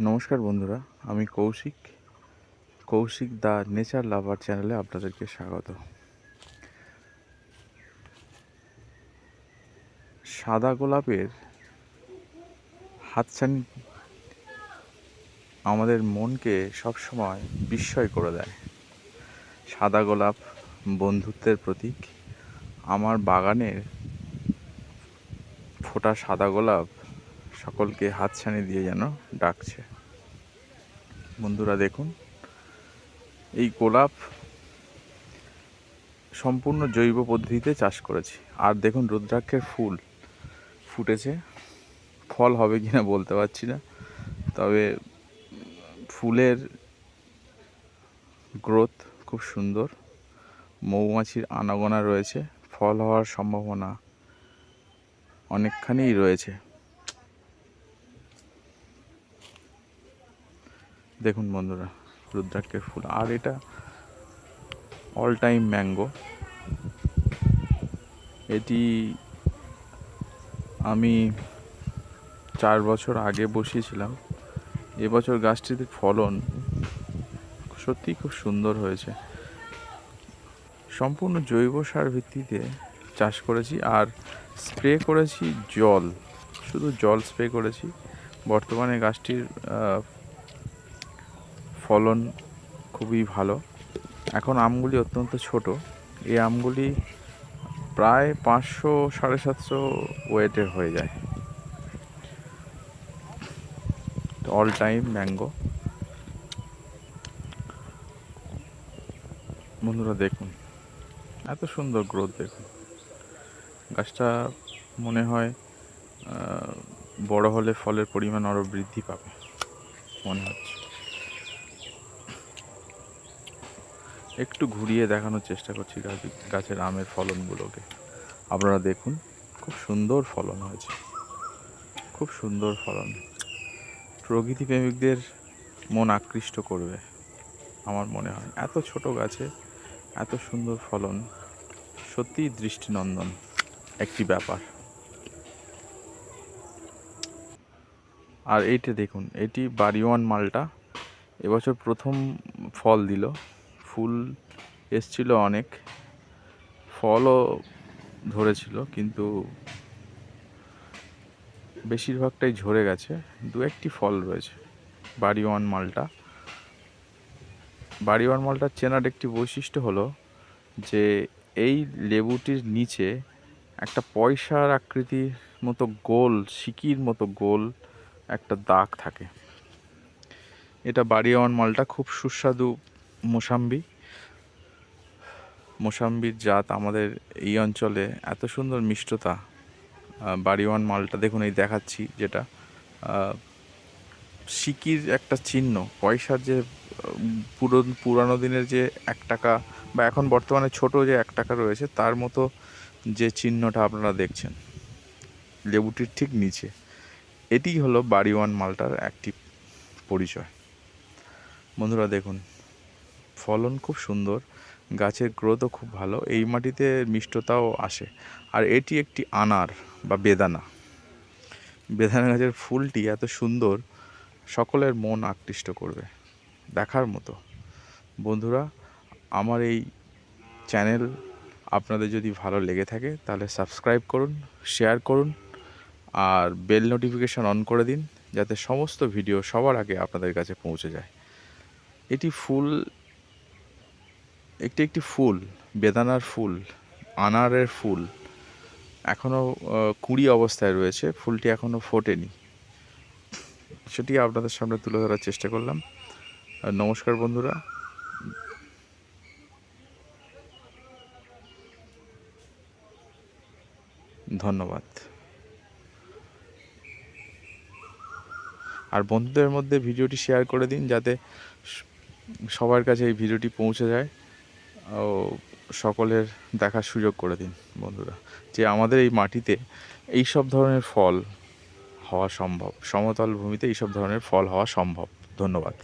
নমস্কার বন্ধুরা, আমি কৌশিক। কৌশিক দা নেচার লাভার চ্যানেলে আপনাদেরকে স্বাগত। সাদা গোলাপের হাতছানি আমাদের মনকে সবসময় বিস্ময় করে দেয়। সাদা গোলাপ বন্ধুত্বের প্রতীক। আমার বাগানের ফোটা সাদা গোলাপ সকলকে হাতছানি দিয়ে যেন ডাকছে। বন্ধুরা দেখুন, এই গোলাপ সম্পূর্ণ জৈব পদ্ধতিতে চাষ করেছি। আর দেখুন, রুদ্রাক্ষের ফুল ফুটেছে। ফল হবে কি না বলতে পারছি না। তবে ফুলের গ্রোথ খুব সুন্দর। মৌমাছির আনাগোনা রয়েছে। ফল হওয়ার সম্ভাবনা অনেকখানিই রয়েছে। দেখুন বন্ধুরা, রুদ্রাক্ষের ফুল। আর এটা অল টাইম ম্যাঙ্গো এটি আমি চার বছর আগে বসিয়েছিলাম। এবছর গাছটিতে ফলন সত্যিই খুব সুন্দর হয়েছে। সম্পূর্ণ জৈব সার ভিত্তিতে চাষ করেছি আর স্প্রে করেছি জল। শুধু জল স্প্রে করেছি। বর্তমানে গাছটির ফলন খুবই ভালো। এখন আমগুলি অত্যন্ত ছোট। এই আমগুলি প্রায় পাঁচশো, সাড়ে সাতশো ওয়েটের হয়ে যায়। অল টাইম ম্যাঙ্গো বন্ধুরা, দেখুন। এত সুন্দর গ্রোথ দেখুন। গাছটা মনে হয় বড় হলে ফলের পরিমাণ আরও বৃদ্ধি পাবে, মনে হচ্ছে। একটু ঘুরিয়ে দেখানোর চেষ্টা করছি গাছ গাছের আমের ফলনগুলোকে। আপনারা দেখুন, খুব সুন্দর ফলন হয়েছে। খুব সুন্দর ফলন। প্রকৃতি প্রেমিকদের মন আকৃষ্ট করবে, আমার মনে হয়। এত ছোট গাছে এত সুন্দর ফলন, সত্যিই দৃষ্টিনন্দন একটি ব্যাপার। আর এইটা দেখুন, এটি বাড়িওয়ান মালটা, এবছর প্রথম ফল দিল। ফুল এসছিল অনেক, ফলও ধরেছিল, কিন্তু বেশিরভাগটাই ঝরে গেছে। দু একটি ফল রয়েছে বাড়িওয়ান মালটা। বাড়িওয়ান মালটার চেনার একটি বৈশিষ্ট্য হলো যে, এই লেবুটির নিচে একটা পয়সার আকৃতির মতো গোল, সিকির মতো গোল একটা দাগ থাকে। এটা বাড়িওয়ান মালটা খুব সুস্বাদু মোসাম্বি। মোসাম্বির জাত আমাদের এই অঞ্চলে এত সুন্দর মিষ্টতা। বাড়িওয়ান মালটা দেখুন, এই দেখাচ্ছি যেটা। সিকির একটা চিহ্ন, পয়সার যে পুরো পুরানো দিনের যে এক টাকা বা এখন বর্তমানে ছোট যে এক টাকা রয়েছে, তার মতো যে চিহ্নটা আপনারা দেখছেন, লেবুটির ঠিক নিচে, এটিই হলো বাড়িওয়ান মালটার একটি পরিচয়। বন্ধুরা দেখুন ফলন খুব সুন্দর, গাছের গ্রোথও খুব ভালো, এই মাটিতে মিষ্টতাও আসে। আর এটি একটি আনার বা বেদানা। বেদানা গাছের ফুলটি এত সুন্দর, সকলের মন আকৃষ্ট করবে, দেখার মতো। বন্ধুরা, আমার এই চ্যানেল আপনাদের যদি ভালো লেগে থাকে, তাহলে সাবস্ক্রাইব করুন শেয়ার করুন, আর বেল নোটিফিকেশন অন করে দিন, যাতে সমস্ত ভিডিও সবার আগে আপনাদের কাছে পৌঁছে যায়। এটি ফুল একটি একটি ফুল, বেদানার ফুল, আনারের ফুল এখনও কুড়ি অবস্থায় রয়েছে। ফুলটি এখনও ফোটেনি। সেটি আপনাদের সামনে তুলে ধরার চেষ্টা করলাম। নমস্কার বন্ধুরা। ধন্যবাদ। আর বন্ধুদের মধ্যে ভিডিওটি শেয়ার করে দিন যাতে সবার কাছে এই ভিডিওটি পৌঁছে যায়। ও সকলের দেখার সুযোগ করে দিন, বন্ধুরা। যে আমাদের এই মাটিতে এই সব ধরনের ফল হওয়া সম্ভব, সমতল ভূমিতে এইসব ধরনের ফল হওয়া সম্ভব। ধন্যবাদ।